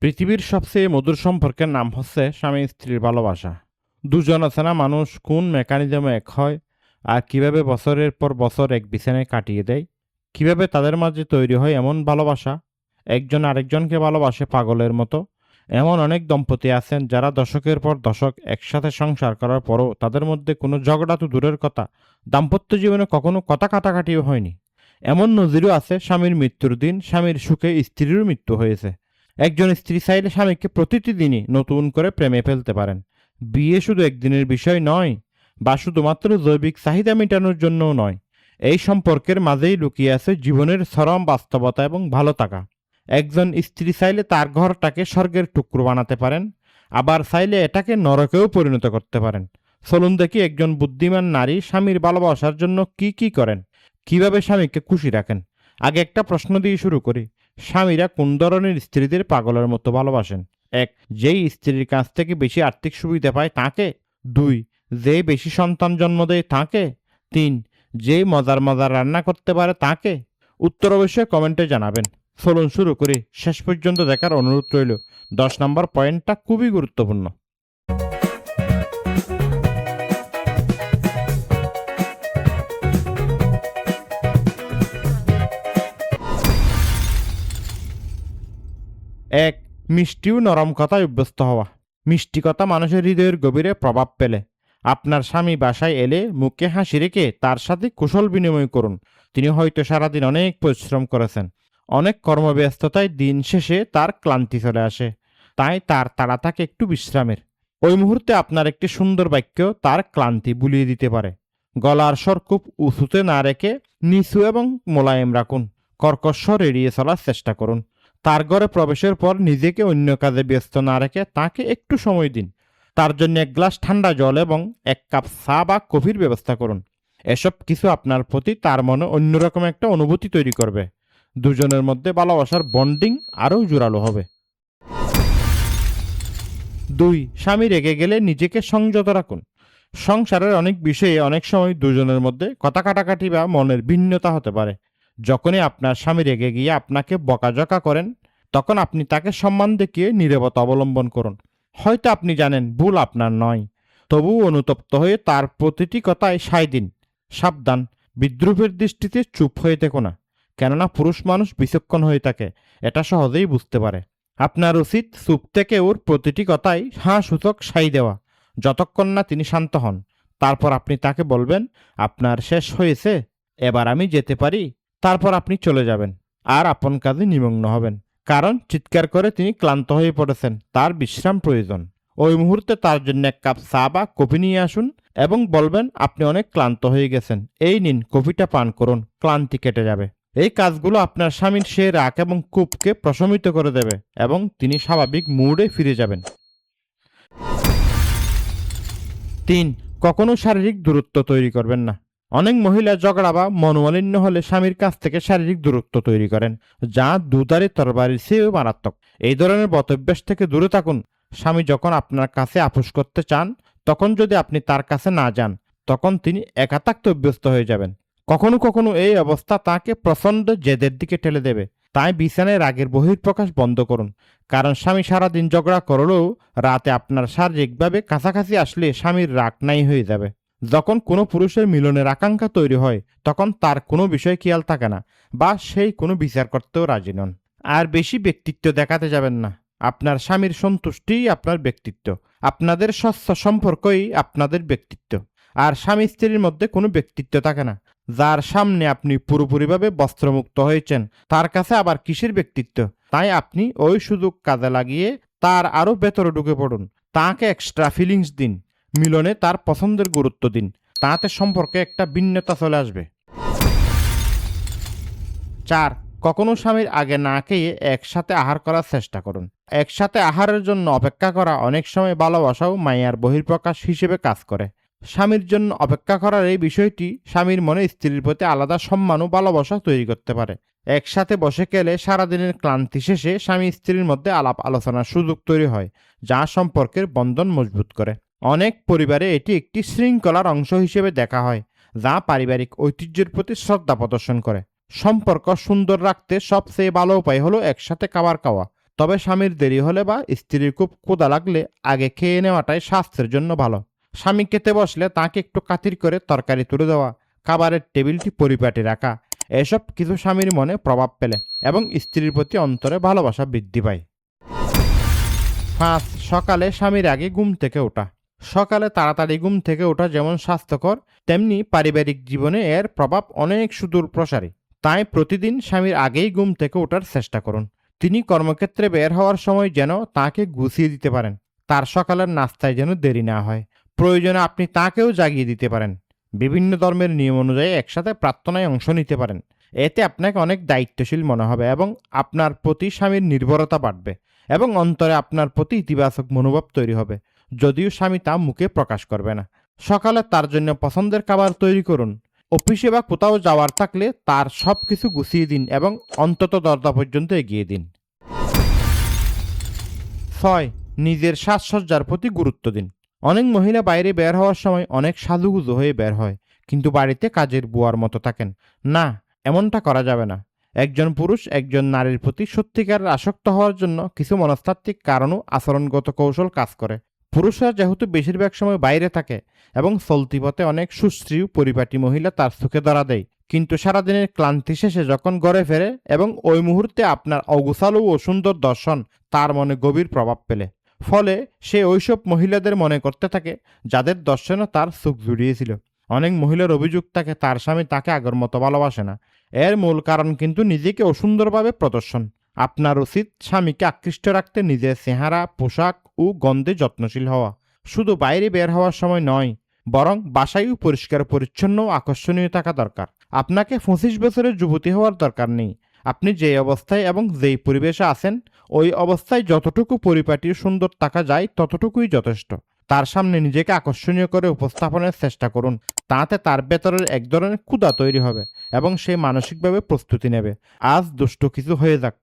পৃথিবীর সবচেয়ে মধুর সম্পর্কের নাম হচ্ছে স্বামী স্ত্রীর ভালোবাসা। দুজন আছে না, মানুষ কোন মেকানিজমে এক হয় আর কীভাবে বছরের পর বছর এক বিছানায় কাটিয়ে দেয়? কীভাবে তাদের মাঝে তৈরি হয় এমন ভালোবাসা? একজন আরেকজনকে ভালোবাসে পাগলের মতো। এমন অনেক দম্পতি আছেন যারা দশকের পর দশক একসাথে সংসার করার পরও তাদের মধ্যে কোনো ঝগড়া তো দূরের কথা। দাম্পত্য জীবনে কখনো কথা কাটাকাটিও হয়নি। এমন নজিরও আছে স্বামীর মৃত্যুর দিন, স্বামীর সুখে স্ত্রীরও মৃত্যু হয়েছে। একজন স্ত্রী চাইলে স্বামীকে প্রতিটি দিনই নতুন করে প্রেমে ফেলতে পারেন। বিয়ে শুধু একদিনের বিষয় নয়, বা শুধুমাত্র জৈবিক চাহিদা মেটানোর জন্যও নয়। এই সম্পর্কের মাঝেই লুকিয়ে আছে জীবনের চরম বাস্তবতা এবং ভালো থাকা। একজন স্ত্রী চাইলে তার ঘরটাকে স্বর্গের টুকরো বানাতে পারেন, আবার চাইলে এটাকে নরকেও পরিণত করতে পারেন। চলুন দেখি একজন বুদ্ধিমান নারী স্বামীর ভালোবাসার জন্য কি কি করেন, কীভাবে স্বামীকে খুশি রাখেন। আগে একটা প্রশ্ন দিয়ে শুরু করি। স্বামীরা কোন ধরনের স্ত্রীদের পাগলের মতো ভালোবাসেন? এক, যেই স্ত্রীর কাছ থেকে বেশি আর্থিক সুবিধা পায় তাকে। দুই যে বেশি সন্তান জন্ম দেয় তাকে। তিন যে মজার মজার রান্না করতে পারে তাকে। উত্তর অবশ্যই কমেন্টে জানাবেন। চলুন শুরু করে। শেষ পর্যন্ত দেখার অনুরোধ রইল। দশ নম্বর পয়েন্টটা খুবই গুরুত্বপূর্ণ। এক মিষ্টি ও নরম কথায় অভ্যস্ত হওয়া। মিষ্টি কথা মানুষের হৃদয়ের গভীরে প্রভাব ফেলে। আপনার স্বামী বাসায় এলে মুখে হাসি রেখে তার সাথে কুশল বিনিময় করুন। তিনি হয়তো সারাদিন অনেক পরিশ্রম করেছেন। অনেক কর্মব্যস্ততায় দিন শেষে তার ক্লান্তি চলে আসে। তাই তার তাড়া থাকে একটু বিশ্রামের। ওই মুহূর্তে আপনার একটি সুন্দর বাক্য তার ক্লান্তি বুলিয়ে দিতে পারে। গলার স্বর খুব উঁচুতে না রেখে নিচু এবং মোলায়েম রাখুন। কর্কশ্বর এড়িয়ে চলার চেষ্টা করুন। তার ঘরে প্রবেশের পর নিজেকে অন্য কাজে ব্যস্ত না রেখে তাকে একটু সময় দিন। তার জন্য এক গ্লাস ঠান্ডা জল এবং এক কাপ চা বা কফির ব্যবস্থা করুন। এসব কিছু আপনার প্রতি তার মনে অন্যরকম একটা অনুভূতি তৈরি করবে। দুজনের মধ্যে ভালোবাসার বন্ডিং আরও জোরালো হবে। দুই, স্বামী রেগে গেলে নিজেকে সংযত রাখুন। সংসারের অনেক বিষয়ে অনেক সময় দুজনের মধ্যে কথা কাটাকাটি বা মনের ভিন্নতা হতে পারে। যখনই আপনার স্বামী রেগে গিয়ে আপনাকে বকাঝকা করেন, তখন আপনি তাকে সম্মান দেখিয়ে নীরবতা অবলম্বন করুন। হয়তো আপনি জানেন ভুল আপনার নয়। তবুও অনুতপ্ত হয়ে তার প্রতিটি কথায় সায় দিন। সাবধান, বিদ্রুপের দৃষ্টিতে চুপ হয়ে থেকো না। কেননা পুরুষ মানুষ বিচক্ষণ হয়ে থাকে, এটা সহজেই বুঝতে পারে। আপনার উচিত চুপ থেকে ওর প্রতিটি কথায় হাঁ সূচক সাই দেওয়া। যতক্ষণ না তিনি শান্ত হন, তারপর আপনি তাকে বলবেন, আপনার শেষ হয়েছে, এবার আমি যেতে পারি? তারপর আপনি চলে যাবেন আর আপন কাজে নিমগ্ন হবেন। কারণ চিৎকার করে তিনি ক্লান্ত হয়ে পড়েছেন। তার বিশ্রাম প্রয়োজন। ওই মুহূর্তে তার জন্য এক কাপ চা বা কফি নিয়ে আসুন এবং বলবেন, আপনি অনেক ক্লান্ত হয়ে গেছেন। এই নিন, কফিটা পান করুন। ক্লান্তি কেটে যাবে। এই কাজগুলো আপনার স্বামীর সে রাগ এবং কূপকে প্রশমিত করে দেবে এবং তিনি স্বাভাবিক মুডে ফিরে যাবেন। তিন, কখনো শারীরিক দূরত্ব তৈরি করবেন না। অনেক মহিলা ঝগড়া বা মনোমালিন্য হলে স্বামীর কাছ থেকে শারীরিক দূরত্ব তৈরি করেন, যা দুধারি তরবারির চেয়েও মারাত্মক। এই ধরনের বতভ্যাস থেকে দূরে থাকুন। স্বামী যখন আপনার কাছে আপোষ করতে চান, তখন যদি আপনি তার কাছে না যান, তখন তিনি একা থাকতে অভ্যস্ত হয়ে যাবেন। কখনো কখনো এই অবস্থা তাকে প্রচণ্ড জেদের দিকে ঠেলে দেবে। তাই বিছানায় রাগের বহির্প্রকাশ বন্ধ করুন। কারণ স্বামী সারাদিন ঝগড়া করলেও রাতে আপনার শারীরিকভাবে কাছাকাছি আসলে স্বামীর রাগ নাই হয়ে যাবে। যখন কোনো পুরুষের মিলনের আকাঙ্ক্ষা তৈরি হয়, তখন তার কোনো বিষয় খেয়াল থাকে না বা সেই কোনো বিচার করতেও রাজি নন। আর বেশি ব্যক্তিত্ব দেখাতে যাবেন না। আপনার স্বামীর সন্তুষ্টিই আপনার ব্যক্তিত্ব। আপনাদের স্বচ্ছ সম্পর্কই আপনাদের ব্যক্তিত্ব। আর স্বামী স্ত্রীর মধ্যে কোনো ব্যক্তিত্ব থাকে না। যার সামনে আপনি পুরোপুরিভাবে বস্ত্রমুক্ত হয়েছেন, তার কাছে আবার কিসের ব্যক্তিত্ব? তাই আপনি ওই সুযোগ কাজে লাগিয়ে তার আরও ভেতরে ঢুকে পড়ুন। তাকে এক্সট্রা ফিলিংস দিন। মিলনে তার পছন্দের গুরুত্ব দিন। তাতে সম্পর্কে একটা ভিন্নতা চলে আসবে। চার, কখনো স্বামীর আগে না খেয়ে একসাথে আহার করার চেষ্টা করুন। একসাথে আহারের জন্য অপেক্ষা করা অনেক সময় ভালোবাসাও মায়ার বহির্প্রকাশ হিসেবে কাজ করে। স্বামীর জন্য অপেক্ষা করার এই বিষয়টি স্বামীর মনে স্ত্রীর প্রতি আলাদা সম্মান ও ভালোবাসা তৈরি করতে পারে। একসাথে বসে গেলে সারাদিনের ক্লান্তি শেষে স্বামী স্ত্রীর মধ্যে আলাপ আলোচনার সুযোগ তৈরি হয়, যা সম্পর্কের বন্ধন মজবুত করে। অনেক পরিবারে এটি একটি শৃঙ্খলার অংশ হিসেবে দেখা হয়, যা পারিবারিক ঐতিহ্যের প্রতি শ্রদ্ধা প্রদর্শন করে। সম্পর্ক সুন্দর রাখতে সবচেয়ে ভালো উপায় হলো একসাথে খাবার খাওয়া। তবে স্বামীর দেরি হলে বা স্ত্রীর খুব কোদা লাগলে আগে খেয়ে নেওয়াটাই স্বাস্থ্যের জন্য ভালো। স্বামী খেতে বসলে তাকে একটু কাতির করে তরকারি তুলে দেওয়া, খাবারের টেবিলটি পরিপাটি রাখা, এসব কিছু স্বামীর মনে প্রভাব ফেলে এবং স্ত্রীর প্রতি অন্তরে ভালোবাসা বৃদ্ধি পায়। পাঁচ, সকালে স্বামীর আগে ঘুম থেকে ওঠা। সকালে তাড়াতাড়ি ঘুম থেকে ওঠা যেমন স্বাস্থ্যকর, তেমনি পারিবারিক জীবনে এর প্রভাব অনেক সুদূর প্রসারী। তাই প্রতিদিন স্বামীর আগেই ঘুম থেকে ওঠার চেষ্টা করুন। তিনি কর্মক্ষেত্রে বের হওয়ার সময় যেন তাকে গুছিয়ে দিতে পারেন। তার সকালের নাস্তায় যেন দেরি না হয়। প্রয়োজনে আপনি তাকেও জাগিয়ে দিতে পারেন। বিভিন্ন ধর্মের নিয়ম অনুযায়ী একসাথে প্রার্থনায় অংশ নিতে পারেন। এতে আপনাকে অনেক দায়িত্বশীল মনে হবে এবং আপনার প্রতি স্বামীর নির্ভরতা বাড়বে এবং অন্তরে আপনার প্রতি ইতিবাচক মনোভাব তৈরি হবে। যদিও স্বামী তা মুখে প্রকাশ করবে না। সকালে তার জন্য পছন্দের খাবার তৈরি করুন। অফিসে বা কোথাও যাওয়ার থাকলে তার সব কিছু গুছিয়ে দিন এবং অন্তত দরজা পর্যন্ত এগিয়ে দিন। ছয়, নিজের সাজসজ্জার প্রতি গুরুত্ব দিন। অনেক মহিলা বাইরে বের হওয়ার সময় অনেক সাজুগুজু হয়ে বের হয়, কিন্তু বাড়িতে কাজের বুয়ার মতো থাকেন। না, এমনটা করা যাবে না। একজন পুরুষ একজন নারীর প্রতি সত্যিকার আসক্ত হওয়ার জন্য কিছু মনস্তাত্ত্বিক কারণও আচরণগত কৌশল কাজ করে। পুরুষরা যেহেতু বেশিরভাগ সময় বাইরে থাকে এবং চলতি পথে অনেক সুশ্রী পরিপাটি মহিলা তার চোখে ধরা দেয়। কিন্তু সারাদিনের ক্লান্তি শেষে যখন ঘরে ফেরে এবং ওই মুহূর্তে আপনার অগুছালু ও সুন্দর দর্শন তার মনে গভীর প্রভাব ফেলে। ফলে সে ওইসব মহিলাদের মনে করতে থাকে যাদের দর্শনে তার চোখ জুড়িয়েছিল। অনেক মহিলার অভিযোগ থাকে, তার স্বামী তাকে আগের মতো ভালোবাসে না। এর মূল কারণ কিন্তু নিজেকে অসুন্দরভাবে প্রদর্শন। আপনার উচিত স্বামীকে আকৃষ্ট রাখতে নিজের চেহারা, পোশাক ও গন্ধে যত্নশীল হওয়া। শুধু বাইরে বের হওয়ার সময় নয়, বরং বাসায়ও পরিষ্কার, পরিচ্ছন্ন ও আকর্ষণীয় থাকা দরকার। আপনাকে পঁচিশ বছরের যুবতী হওয়ার দরকার নেই। আপনি যে অবস্থায় এবং যেই পরিবেশে আছেন, ওই অবস্থায় যতটুকু পরিপাটি সুন্দর থাকা যায়, ততটুকুই যথেষ্ট। তার সামনে নিজেকে আকর্ষণীয় করে উপস্থাপনের চেষ্টা করুন। তাতে তার ভেতরের এক ধরনের ক্ষুদা তৈরি হবে এবং সে মানসিকভাবে প্রস্তুতি নেবে। আজ দুষ্ট কিছু হয়ে যাক।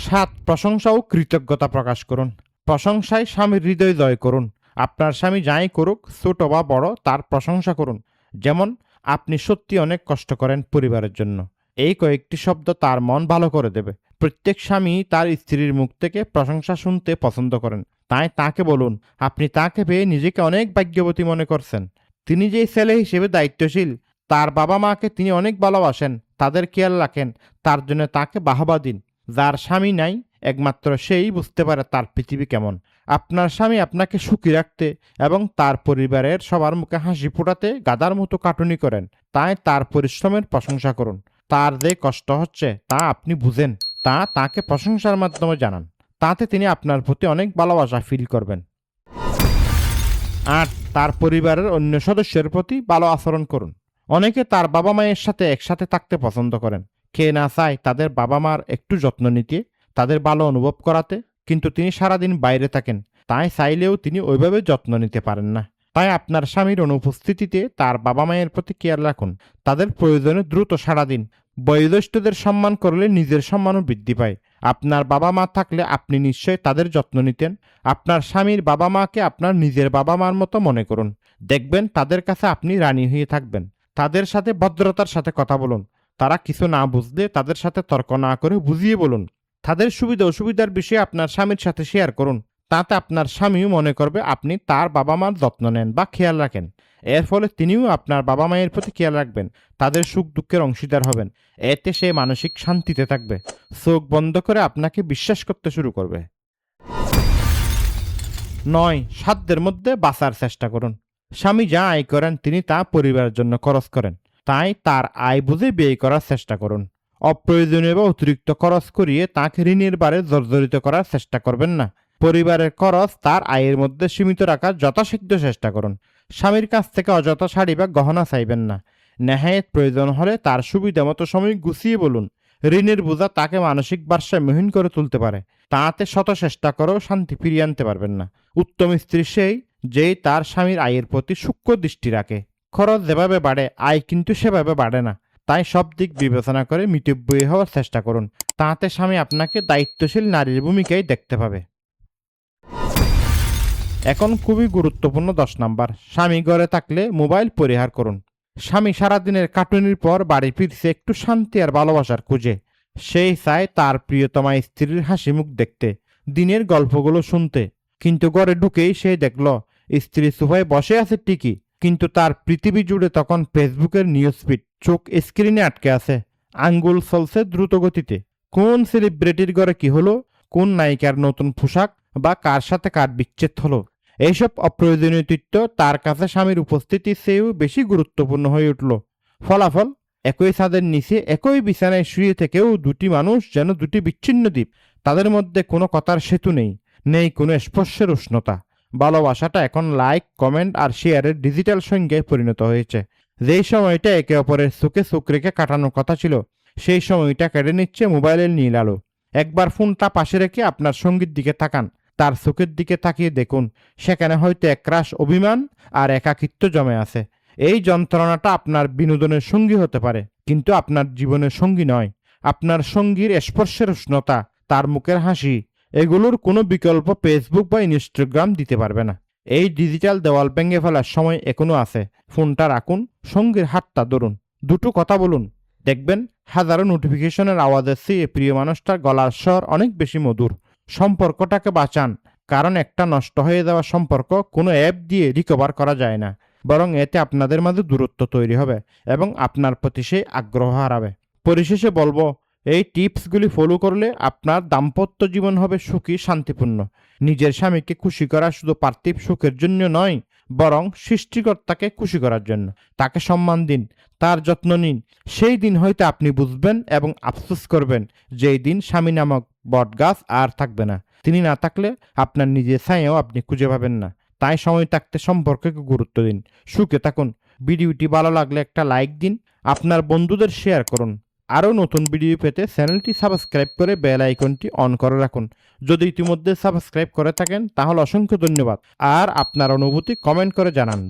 সাত, প্রশংসা ও কৃতজ্ঞতা প্রকাশ করুন। প্রশংসায় স্বামীর হৃদয় জয় করুন। আপনার স্বামী যাই করুক, ছোট বা বড়, তার প্রশংসা করুন। যেমন, আপনি সত্যি অনেক কষ্ট করেন পরিবারের জন্য। এই কয়েকটি শব্দ তার মন ভালো করে দেবে। প্রত্যেক স্বামী তার স্ত্রীর মুখ থেকে প্রশংসা শুনতে পছন্দ করেন। তাই তাকে বলুন, আপনি তাকে পেয়ে নিজেকে অনেক ভাগ্যবতী মনে করছেন। তিনি যে ছেলে হিসেবে দায়িত্বশীল, তার বাবা মাকে তিনি অনেক ভালোবাসেন, তাদের খেয়াল রাখেন, তার জন্য তাকে বাহবা দিন। যার স্বামী নাই, একমাত্র সেই বুঝতে পারে তার পৃথিবী কেমন। আপনার স্বামী আপনাকে সুখী রাখতে এবং তার পরিবারের সবার মুখে হাসি ফোটাতে গাদার মতো কাটুনি করেন। তাই তার পরিশ্রমের প্রশংসা করুন। তার যে কষ্ট হচ্ছে, তা আপনি বুঝেন। তা তাকে প্রশংসার মাধ্যমে জানান। তাতে তিনি আপনার প্রতি অনেক ভালোবাসা ফিল করবেন। আট, তার পরিবারের অন্য সদস্যের প্রতি ভালো আচরণ করুন। অনেকে তার বাবা মায়ের সাথে একসাথে থাকতে পছন্দ করেন। কে না চায় তাদের বাবা মার একটু যত্ন নিতে, তাদের ভালো অনুভব করাতে, কিন্তু তিনি সারাদিন বাইরে থাকেন, তাই চাইলেও তিনি ওইভাবে যত্ন নিতে পারেন না। তাই আপনার স্বামীর অনুপস্থিতিতে তার বাবা মায়ের প্রতি কেয়ার রাখুন। তাদের প্রয়োজনে দ্রুত সাড়া দিন বয়োজ্যেষ্ঠদের সম্মান করলে নিজের সম্মানও বৃদ্ধি পায়। আপনার বাবা মা থাকলে আপনি নিশ্চয় তাদের যত্ন নিতেন। আপনার স্বামীর বাবা মাকে আপনার নিজের বাবা মার মতো মনে করুন। দেখবেন তাদের কাছে আপনি রানী হয়ে থাকবেন। তাদের সাথে ভদ্রতার সাথে কথা বলুন। তারা কিছু না বুঝলে তাদের সাথে তর্ক না করে বুঝিয়ে বলুন। তাদের সুবিধা অসুবিধার বিষয়ে আপনার স্বামীর সাথে শেয়ার করুন। তাতে আপনার স্বামীও মনে করবে আপনি তার বাবা মার যত্ন নেন বা খেয়াল রাখেন। এর ফলে তিনিও আপনার বাবা মায়ের প্রতি খেয়াল রাখবেন, তাদের সুখ দুঃখের অংশীদার হবেন। এতে সে মানসিক শান্তিতে থাকবে, চোখ বন্ধ করে আপনাকে বিশ্বাস করতে শুরু করবে। নয়, সাধ্যের মধ্যে বাঁচার চেষ্টা করুন। স্বামী যা আয় করেন তিনি তা পরিবারের জন্য খরচ করেন। তাই তার আয় বুঝে ব্যয় করার চেষ্টা করুন। অপ্রয়োজনীয় বা অতিরিক্ত খরচ করিয়ে তাকে ঋণের বারে জর্জরিত করার চেষ্টা করবেন না। পরিবারের খরচ তার আয়ের মধ্যে সীমিত রাখার যথাসাধ্য চেষ্টা করুন। স্বামীর কাছ থেকে অযথা শাড়ি বা গহনা চাইবেন না। নেহায়েত প্রয়োজন হলে তার সুবিধা মতো সময় গুছিয়ে বলুন। ঋণের বোঝা তাকে মানসিক ভারসাম্যহীন করে তুলতে পারে। তাতে শত চেষ্টা করেও শান্তি ফিরিয়ে আনতে পারবেন না। উত্তম স্ত্রী সেই, যেই তার স্বামীর আয়ের প্রতি সূক্ষ্ম দৃষ্টি রাখে। খরচ যেভাবে বাড়ে, আয় কিন্তু সেভাবে বাড়ে না। তাই সব দিক বিবেচনা করে মিতব্যয়ী হওয়ার চেষ্টা করুন। তাতে স্বামী আপনাকে দায়িত্বশীল নারীর ভূমিকায় দেখতে পাবে। এখন খুবই গুরুত্বপূর্ণ দশ নাম্বার। স্বামী ঘরে থাকলে মোবাইল পরিহার করুন। স্বামী সারাদিনের কাটুনির পর বাড়ি ফিরছে একটু শান্তি আর ভালোবাসার খুঁজে। সেই চায় তার প্রিয়তমা স্ত্রীর হাসি মুখ দেখতে, দিনের গল্পগুলো শুনতে। কিন্তু ঘরে ঢুকেই সে দেখল, স্ত্রী সোফায় বসে আছে ঠিকই। কিন্তু তার পৃথিবী জুড়ে তখন ফেসবুকের নিউজ ফিড চোখ স্ক্রিনে আটকে আছে। আঙ্গুল চলছে দ্রুত গতিতে কোন সেলিব্রিটির ঘরে কি হলো? কোন নায়িকার নতুন পোশাক? বা কার সাথে কার বিচ্ছেদ হলো? এইসব অপ্রয়োজনীয় তথ্য তার কাছে স্বামীর উপস্থিতি চেয়েও বেশি গুরুত্বপূর্ণ হয়ে উঠল। ফলাফল? একই ছাদের নিচে একই বিছানায় শুয়ে থেকেও দুটি মানুষ যেন দুটি বিচ্ছিন্ন দ্বীপ। তাদের মধ্যে কোনো কথার সেতু নেই নেই কোনো স্পর্শের উষ্ণতা। ভালোবাসাটা এখন লাইক কমেন্ট আর শেয়ারের ডিজিটাল সংজ্ঞায় পরিণত হয়েছে। যেই সময়টা একে অপরের সুখে চোখ রেখে কাটানোর কথা ছিল, সেই সময়টা কেড়ে নিচ্ছে মোবাইলের নীল আলো। একবার ফোনটা পাশে রেখে আপনার সঙ্গীর দিকে তাকান। তার চোখের দিকে তাকিয়ে দেখুন, সেখানে হয়তো একরাশ অভিমান আর একাকিত্ব জমে আছে। এই যন্ত্রণাটা আপনার বিনোদনের সঙ্গী হতে পারে, কিন্তু আপনার জীবনের সঙ্গী নয়। আপনার সঙ্গীর স্পর্শের উষ্ণতা, তার মুখের হাসি এগুলোর কোনো বিকল্প ফেসবুক বা ইনস্টাগ্রাম দিতে পারবে না। এই ডিজিটাল দেওয়াল ভেঙে ফেলার সময় এখনও আছে। ফোনটা রাখুন, সঙ্গীর হাতটা ধরুন। দুটো কথা বলুন। দেখবেন হাজারো নোটিফিকেশনের আওয়াজের চেয়ে প্রিয় মানুষটার গলার স্বর অনেক বেশি মধুর। সম্পর্কটাকে বাঁচান। কারণ একটা নষ্ট হয়ে যাওয়া সম্পর্ক কোনো অ্যাপ দিয়ে রিকভার করা যায় না। বরং এতে আপনাদের মাঝে দূরত্ব তৈরি হবে এবং আপনার প্রতি সেই আগ্রহ হারাবে। পরিশেষে বলব এই টিপসগুলি ফলো করলে আপনার দাম্পত্য জীবন হবে সুখী, শান্তিপূর্ণ। নিজের স্বামীকে খুশি করা শুধু পার্থিব সুখের জন্য নয়, বরং সৃষ্টিকর্তাকে খুশি করার জন্য। তাকে সম্মান দিন, তার যত্ন নিন। সেই দিন হয়তো আপনি বুঝবেন এবং আফসোস করবেন যেই দিন স্বামী নামক বটগাছ আর থাকবে না। তিনি না থাকলে আপনার নিজের ছায়াও আপনি খুঁজে পাবেন না। তাই সময় থাকতে সম্পর্কে গুরুত্ব দিন। সুখে থাকুন। ভিডিওটি ভালো লাগলে একটা লাইক দিন। আপনার বন্ধুদের শেয়ার করুন। আরও নতুন ভিডিও পেতে চ্যানেলটি সাবস্ক্রাইব করে বেল আইকনটি অন করে রাখুন। যদি ইতিমধ্যে সাবস্ক্রাইব করে থাকেন, তাহলে অসংখ্য ধন্যবাদ। আর আপনার অনুভূতি কমেন্ট করে জানান।